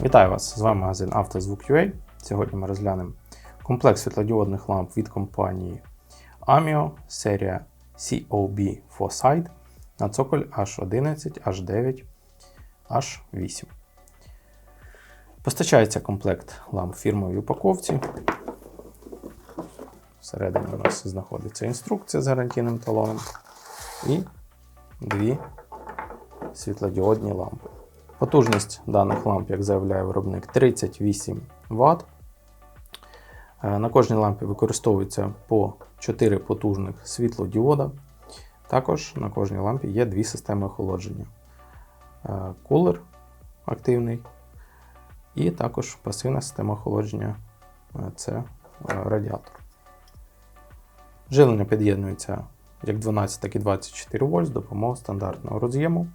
Вітаю вас! З вами магазин «Автозвук.UA». Сьогодні ми розглянемо комплекс світлодіодних ламп від компанії Amio, серія COB Foresight на цоколь H11, H9, H8. Постачається комплект ламп фірмовій упаковці. Всередині у нас знаходиться інструкція з гарантійним талоном і дві світлодіодні лампи. Потужність даних ламп, як заявляє виробник, 38 Вт. Е, На кожній лампі використовується по 4 потужних світлодіода. Також на кожній лампі є дві системи охолодження: Е, кулер активний, і також пасивна система охолодження е, це радіатор. Живлення під'єднується як 12, так і 24 вольт з допомогою стандартного роз'єму.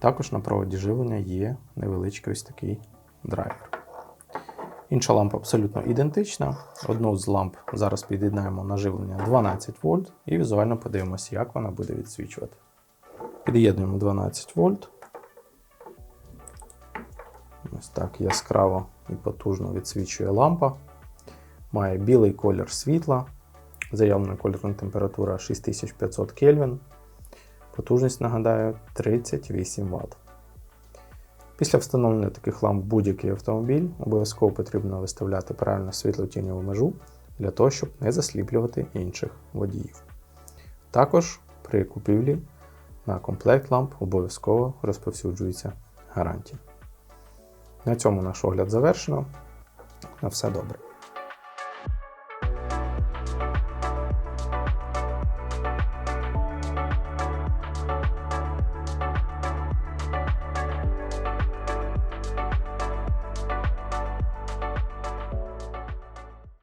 Також на проводі живлення є невеличкий ось такий драйвер. Інша лампа абсолютно ідентична. Одну з ламп зараз під'єднаємо на живлення 12 вольт і візуально подивимося, як вона буде відсвічувати. Під'єднуємо 12 вольт. Ось так яскраво і потужно відсвічує лампа. Має білий колір світла. Заявлена кольорна температура 6500 Кельвін. Потужність, нагадаю, 38 Вт. Після встановлення таких ламп будь-який автомобіль обов'язково потрібно виставляти правильно світлотіньову межу для того, щоб не засліплювати інших водіїв. Також при купівлі на комплект ламп обов'язково розповсюджується гарантія. На цьому наш огляд завершено. На все добре.